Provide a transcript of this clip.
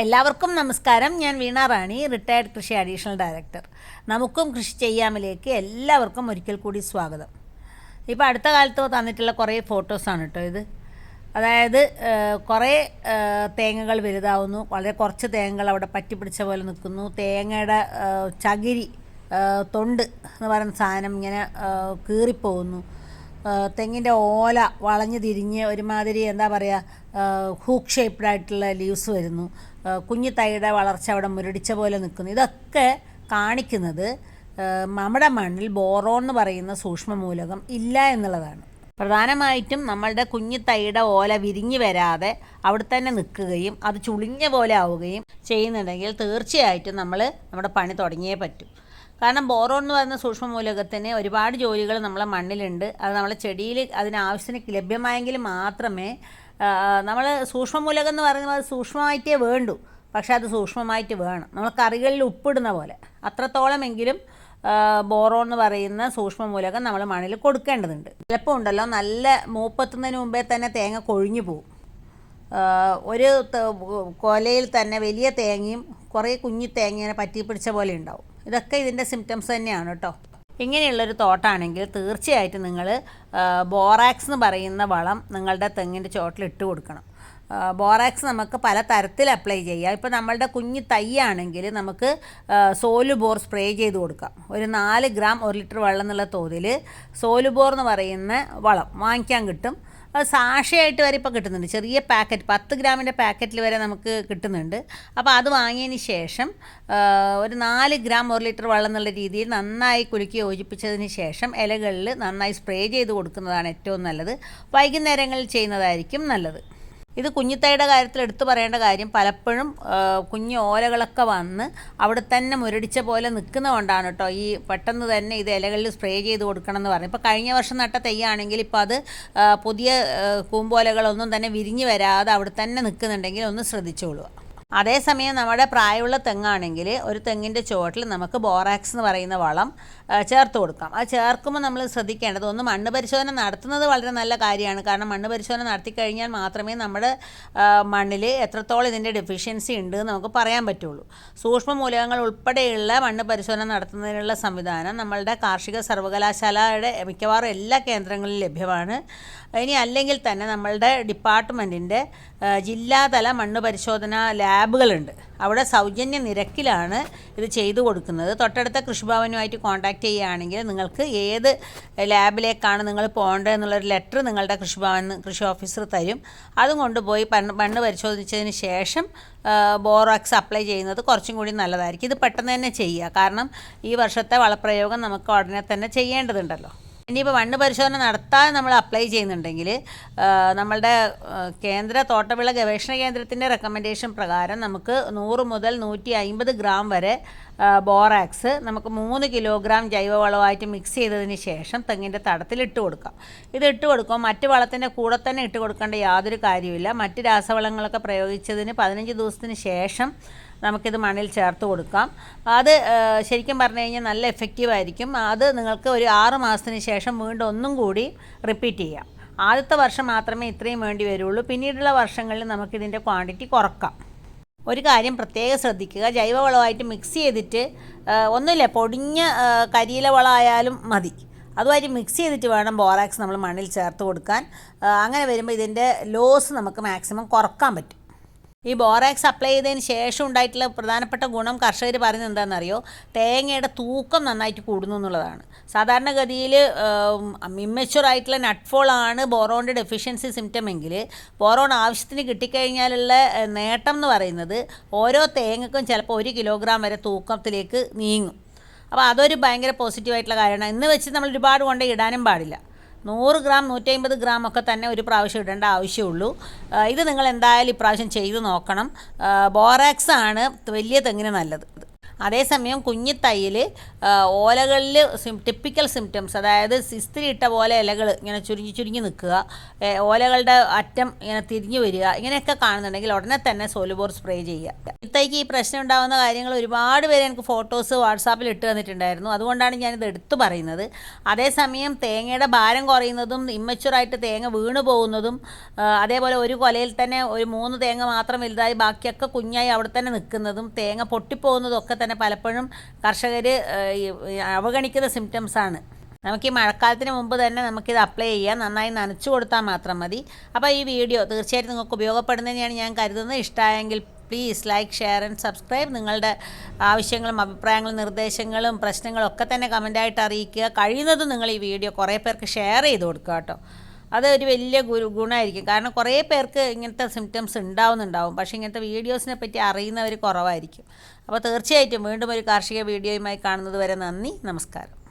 എല്ലാവർക്കും നമസ്കാരം. ഞാൻ വീണ റാണി റിട്ടയർഡ് കൃഷി അഡീഷണൽ ഡയറക്ടർ നമുക്കും കൃഷി ചെയ്യാമിലേക്ക് എല്ലാവർക്കും ഒരിക്കൽ കൂടി സ്വാഗതം. ഇപ്പോൾ അടുത്ത കാലത്ത് തന്നിട്ടുള്ള കുറേ ഫോട്ടോസാണ് കേട്ടോ ഇത്. അതായത് കുറേ തേങ്ങകൾ വലുതാവുന്നു. വളരെ കുറച്ച് തേങ്ങകൾ അവിടെ പറ്റിപ്പിടിച്ച പോലെ നിൽക്കുന്നു. തേങ്ങയുടെ ചകിരി തൊണ്ട് എന്ന് പറയുന്ന സാധനം ഇങ്ങനെ കീറിപ്പോകുന്നു. തെങ്ങിന്റെ ഓല വളഞ്ഞു തിരിഞ്ഞ് ഒരുമാതിരി എന്താ പറയുക ഹൂക്ക് ഷേപ്ഡ് ആയിട്ടുള്ള ലീവ്സ് വരുന്നു. കുഞ്ഞു തൈയുടെ വളർച്ച അവിടെ മുരടിച്ച പോലെ നിൽക്കുന്നു. ഇതൊക്കെ കാണിക്കുന്നത് നമ്മുടെ മണ്ണിൽ ബോറോൺ എന്ന് പറയുന്ന സൂക്ഷ്മ മൂലകം ഇല്ല എന്നുള്ളതാണ്. പ്രധാനമായിട്ടും നമ്മളുടെ കുഞ്ഞു തൈയുടെ ഓല വിരിഞ്ഞു വരാതെ അവിടെ തന്നെ നിൽക്കുകയും അത് ചുളിഞ്ഞ പോലെ ആവുകയും ചെയ്യുന്നുണ്ടെങ്കിൽ തീർച്ചയായിട്ടും നമ്മൾ നമ്മുടെ പണി തുടങ്ങിയേ പറ്റൂ. കാരണം ബോറോൺ എന്ന് പറയുന്ന സൂക്ഷ്മ മൂലകത്തിന് ഒരുപാട് ജോലികൾ നമ്മളെ മണ്ണിലുണ്ട്. അത് നമ്മളെ ചെടിയിൽ അതിനാവശ്യത്തിന് ലഭ്യമായെങ്കിൽ മാത്രമേ നമ്മൾ സൂക്ഷ്മമൂലകം എന്ന് പറയുന്നത് സൂക്ഷ്മമായിട്ടേ വേണ്ടു. പക്ഷേ അത് സൂക്ഷ്മമായിട്ട് വേണം. നമ്മൾ കറികളിൽ ഉപ്പിടുന്ന പോലെ. അത്രത്തോളമെങ്കിലും ബോറോ എന്ന് പറയുന്ന സൂക്ഷ്മമൂലകം നമ്മൾ മണ്ണിൽ കൊടുക്കേണ്ടതുണ്ട്. ചിലപ്പോൾ ഉണ്ടല്ലോ നല്ല മൂപ്പത്തുന്നതിന് മുമ്പേ തന്നെ തേങ്ങ കൊഴിഞ്ഞു പോകും ഒരു കൊലയിൽ തന്നെ വലിയ തേങ്ങയും കുറേ കുഞ്ഞി തേങ്ങയെ പറ്റി പിടിച്ച പോലെ ഉണ്ടാവും. ഇതൊക്കെ ഇതിന്റെ സിംറ്റംസ് തന്നെയാണ് കേട്ടോ. ഇങ്ങനെയുള്ളൊരു തോട്ടാണെങ്കിൽ തീർച്ചയായിട്ടും നിങ്ങൾ ബോറാക്സ് എന്ന് പറയുന്ന വളം നിങ്ങളുടെ തെങ്ങിന്റെ ചോട്ടിൽ ഇട്ട് കൊടുക്കണം. ബോറാക്സ് നമുക്ക് പല തരത്തിൽ അപ്ലൈ ചെയ്യാം. ഇപ്പോൾ നമ്മളുടെ കുഞ്ഞ് തൈയാണെങ്കിൽ നമുക്ക് സോലുബോർ സ്പ്രേ ചെയ്ത് കൊടുക്കാം. ഒരു നാല് ഗ്രാം ഒരു ലിറ്റർ വെള്ളം എന്നുള്ള തോതിൽ സോലുബോർ എന്ന് പറയുന്ന വളം വാങ്ങിക്കാൻ കിട്ടും. സാഷയായിട്ട് വരെ ഇപ്പോൾ കിട്ടുന്നുണ്ട്. ചെറിയ പാക്കറ്റ് പത്ത് ഗ്രാമിന്റെ പാക്കറ്റിൽ വരെ നമുക്ക് കിട്ടുന്നുണ്ട്. അപ്പോൾ അത് വാങ്ങിയതിന് ശേഷം ഒരു നാല് ഗ്രാം ഒരു ലിറ്റർ വെള്ളം എന്നുള്ള രീതിയിൽ നന്നായി കുലുക്കി യോജിപ്പിച്ചതിന് ശേഷം ഇലകളിൽ നന്നായി സ്പ്രേ ചെയ്ത് കൊടുക്കുന്നതാണ് ഏറ്റവും നല്ലത്. വൈകുന്നേരങ്ങളിൽ ചെയ്യുന്നതായിരിക്കും നല്ലത്. ഇത് കുഞ്ഞിത്തൈയുടെ കാര്യത്തിൽ എടുത്തു പറയേണ്ട കാര്യം പലപ്പോഴും കുഞ്ഞു ഓലകളൊക്കെ വന്ന് അവിടെ തന്നെ മുരടിച്ച പോലെ നിൽക്കുന്നതുകൊണ്ടാണ് കേട്ടോ. ഈ പെട്ടെന്ന് തന്നെ ഇത് ഇലകളിൽ സ്പ്രേ ചെയ്ത് കൊടുക്കണം എന്ന് പറഞ്ഞു. ഇപ്പോൾ കഴിഞ്ഞ വർഷം നട്ട തെയ്യാണെങ്കിൽ ഇപ്പോൾ അത് പുതിയ കൂമ്പോലകളൊന്നും തന്നെ വിരിഞ്ഞ് വരാതെ അവിടെ തന്നെ നിൽക്കുന്നുണ്ടെങ്കിൽ ഒന്ന് ശ്രദ്ധിച്ചോളുക. അതേസമയം നമ്മുടെ പ്രായമുള്ള തെങ്ങാണെങ്കിൽ ഒരു തെങ്ങിന്റെ ചുവട്ടിൽ നമുക്ക് ബോറാക്സ് എന്ന് പറയുന്ന വളം ചേർത്ത് കൊടുക്കാം. അത് ചേർക്കുമ്പോൾ നമ്മൾ ശ്രദ്ധിക്കേണ്ടത് ഒന്ന് മണ്ണ് പരിശോധന നടത്തുന്നത് വളരെ നല്ല കാര്യമാണ്. കാരണം മണ്ണ് പരിശോധന നടത്തി കഴിഞ്ഞാൽ മാത്രമേ നമ്മുടെ മണ്ണിൽ എത്രത്തോളം ഇതിന്റെ ഡെഫിഷ്യൻസി ഉണ്ട് എന്ന് നമുക്ക് പറയാൻ പറ്റുള്ളൂ. സൂക്ഷ്മ മൂലകങ്ങൾ ഉൾപ്പെടെയുള്ള മണ്ണ് പരിശോധന നടത്തുന്നതിനുള്ള സംവിധാനം നമ്മളുടെ കാർഷിക സർവകലാശാലയുടെ മിക്കവാറും എല്ലാ കേന്ദ്രങ്ങളിലും ലഭ്യമാണ്. ഇനി അല്ലെങ്കിൽ തന്നെ നമ്മളുടെ ഡിപ്പാർട്ട്മെന്റിന്റെ ജില്ലാതല മണ്ണ് പരിശോധന ലാബുകളുണ്ട്. അവിടെ സൗജന്യ നിരക്കിലാണ് ഇത് ചെയ്തു കൊടുക്കുന്നത്. തൊട്ടടുത്ത കൃഷിഭവനുമായിട്ട് കോൺടാക്റ്റ് ചെയ്യുകയാണെങ്കിൽ നിങ്ങൾക്ക് ഏത് ലാബിലേക്കാണ് നിങ്ങൾ പോകേണ്ടത് എന്നുള്ളൊരു ലെറ്റർ നിങ്ങളുടെ കൃഷിഭവൻ കൃഷി ഓഫീസർ തരും. അതും കൊണ്ടുപോയി മണ്ണ് പരിശോധിച്ചതിന് ശേഷം ബോറോക്സ് അപ്ലൈ ചെയ്യുന്നത് കുറച്ചും കൂടി നല്ലതായിരിക്കും. ഇത് പെട്ടെന്ന് തന്നെ ചെയ്യുക. കാരണം ഈ വർഷത്തെ വളപ്രയോഗം നമുക്ക് ഉടനെ തന്നെ ചെയ്യേണ്ടതുണ്ടല്ലോ. ഇനിയിപ്പോൾ മണ്ണ് പരിശോധന നടത്താൻ നമ്മൾ അപ്ലൈ ചെയ്യുന്നുണ്ടെങ്കിൽ നമ്മളുടെ കേന്ദ്ര തോട്ടവിള ഗവേഷണ കേന്ദ്രത്തിന്റെ റെക്കമെൻഡേഷൻ പ്രകാരം നമുക്ക് നൂറ് മുതൽ നൂറ്റി അമ്പത് ഗ്രാം വരെ ബോറാക്സ് നമുക്ക് മൂന്ന് കിലോഗ്രാം ജൈവവളമായിട്ട് മിക്സ് ചെയ്തതിന് ശേഷം തെങ്ങിന്റെ തടത്തിൽ ഇട്ട് കൊടുക്കാം. ഇത് ഇട്ട് കൊടുക്കുമ്പോൾ മറ്റ് വളത്തിന്റെ കൂടെ തന്നെ ഇട്ട് കൊടുക്കേണ്ട യാതൊരു കാര്യമില്ല മറ്റ് രാസവളങ്ങളൊക്കെ പ്രയോഗിച്ചതിന് പതിനഞ്ച് ദിവസത്തിന് ശേഷം നമുക്കിത് മണ്ണിൽ ചേർത്ത് കൊടുക്കാം. അത് ശരിക്കും പറഞ്ഞു കഴിഞ്ഞാൽ നല്ല എഫക്റ്റീവ് ആയിരിക്കും. അത് നിങ്ങൾക്ക് ഒരു ആറ് മാസത്തിന് ശേഷം വീണ്ടും ഒന്നും കൂടി റിപ്പീറ്റ് ചെയ്യാം. ആദ്യത്തെ വർഷം മാത്രമേ ഇത്രയും വേണ്ടി വരുള്ളൂ. പിന്നീടുള്ള വർഷങ്ങളിൽ നമുക്കിതിന്റെ ക്വാണ്ടിറ്റി കുറക്കാം. ഒരു കാര്യം പ്രത്യേകം ശ്രദ്ധിക്കുക. ജൈവവളമായിട്ട് മിക്സ് ചെയ്തിട്ട് ഒന്നുമില്ല പൊടിഞ്ഞ കരിയില വളമായാലും മതി. അതുമായിട്ട് മിക്സ് ചെയ്തിട്ട് വേണം ബോറാക്സ് നമ്മൾ മണ്ണിൽ ചേർത്ത് കൊടുക്കാൻ. അങ്ങനെ വരുമ്പോൾ ഇതിന്റെ ലോസ് നമുക്ക് മാക്സിമം കുറയ്ക്കാൻ പറ്റും. ഈ ബോറാക്സ് അപ്ലൈ ചെയ്തതിന് ശേഷം ഉണ്ടായിട്ടുള്ള പ്രധാനപ്പെട്ട ഗുണം കർഷകർ പറയുന്നത് എന്താണെന്നറിയോ? തേങ്ങയുടെ തൂക്കം നന്നായിട്ട് കൂടുന്നു എന്നുള്ളതാണ്. സാധാരണഗതിയിൽ ഇമ്മച്ചുവർ ആയിട്ടുള്ള നട്ട്ഫോൾ ആണ് ബോറോണിന്റെ ഡെഫിഷ്യൻസി സിംറ്റം എങ്കിൽ ബോറോൺ ആവശ്യത്തിന് കിട്ടിക്കഴിഞ്ഞാലുള്ള നേട്ടം എന്ന് പറയുന്നത് ഓരോ തേങ്ങക്കും ചിലപ്പോൾ ഒരു കിലോഗ്രാം വരെ തൂക്കത്തിലേക്ക് നീങ്ങും. അപ്പോൾ അതൊരു ഭയങ്കര പോസിറ്റീവായിട്ടുള്ള കാര്യമാണ്. ഇന്ന് വെച്ച് നമ്മൾ ഒരുപാട് കൊണ്ട് ഇടാനും പാടില്ല. നൂറ് ഗ്രാം നൂറ്റമ്പത് ഗ്രാം ഒക്കെ തന്നെ ഒരു പ്രാവശ്യം ഇടേണ്ട ആവശ്യമുള്ളൂ. ഇത് നിങ്ങൾ എന്തായാലും ഇപ്രാവശ്യം ചെയ്ത് നോക്കണം. ബോറാക്സ് ആണ് വലിയ തെങ്ങിന് നല്ലത്. അതേസമയം കുഞ്ഞിത്തൈയിൽ ഓലകളിൽ സിം ടിപ്പിക്കൽ സിംറ്റംസ് അതായത് ഇസ്തിരി ഇട്ട പോലെ ഇലകൾ ഇങ്ങനെ ചുരുങ്ങി ചുരുങ്ങി നിൽക്കുക ഓലകളുടെ അറ്റം ഇങ്ങനെ തിരിഞ്ഞു വരിക ഇങ്ങനെയൊക്കെ കാണുന്നുണ്ടെങ്കിൽ ഉടനെ തന്നെ സോലുബോർ സ്പ്രേ ചെയ്യുക. കുഞ്ഞിത്തൈക്ക് ഈ പ്രശ്നം ഉണ്ടാകുന്ന കാര്യങ്ങൾ ഒരുപാട് പേര് എനിക്ക് ഫോട്ടോസ് വാട്സാപ്പിൽ ഇട്ട് തന്നിട്ടുണ്ടായിരുന്നു. അതുകൊണ്ടാണ് ഞാനിത് എടുത്തു പറയുന്നത്. അതേസമയം തേങ്ങയുടെ ഭാരം കുറയുന്നതും ഇമ്മച്ചുറായിട്ട് തേങ്ങ വീണു പോകുന്നതും അതേപോലെ ഒരു കൊലയിൽ തന്നെ ഒരു മൂന്ന് തേങ്ങ മാത്രം വലുതായി ബാക്കിയൊക്കെ കുഞ്ഞായി അവിടെ തന്നെ നിൽക്കുന്നതും തേങ്ങ പൊട്ടിപ്പോകുന്നതും ഒക്കെ തന്നെ പലപ്പോഴും കർഷകർ അവഗണിക്കുന്ന സിംറ്റംസ് ആണ്. നമുക്ക് ഈ മഴക്കാലത്തിന് മുമ്പ് തന്നെ നമുക്കിത് അപ്ലൈ ചെയ്യാം. നന്നായി നനച്ചു കൊടുത്താൽ മാത്രം മതി. അപ്പോൾ ഈ വീഡിയോ തീർച്ചയായിട്ടും നിങ്ങൾക്ക് ഉപയോഗപ്പെടുന്നതിനാണ് ഞാൻ കരുതുന്നത്. ഇഷ്ടമായെങ്കിൽ please like share and subscribe നിങ്ങളുടെ ആവശ്യങ്ങളും അഭിപ്രായങ്ങളും നിർദ്ദേശങ്ങളും പ്രശ്നങ്ങളും ഒക്കെ തന്നെ കമന്റായിട്ട് അറിയിക്കുക. കഴിയുന്നതും നിങ്ങൾ ഈ വീഡിയോ കുറേ പേർക്ക് ഷെയർ ചെയ്ത് കൊടുക്കുക കേട്ടോ. അത് ഒരു വലിയ ഗുരു ഗുണമായിരിക്കും കാരണം കുറേ പേർക്ക് ഇങ്ങനത്തെ സിംറ്റംസ് ഉണ്ടാവുന്നുണ്ടാവും. പക്ഷേ ഇങ്ങനത്തെ വീഡിയോസിനെ പറ്റി അറിയുന്നവർ കുറവായിരിക്കും. അപ്പോൾ തീർച്ചയായിട്ടും വീണ്ടും ഒരു കാർഷിക വീഡിയോയുമായി കാണുന്നത് വരെ നന്ദി നമസ്കാരം.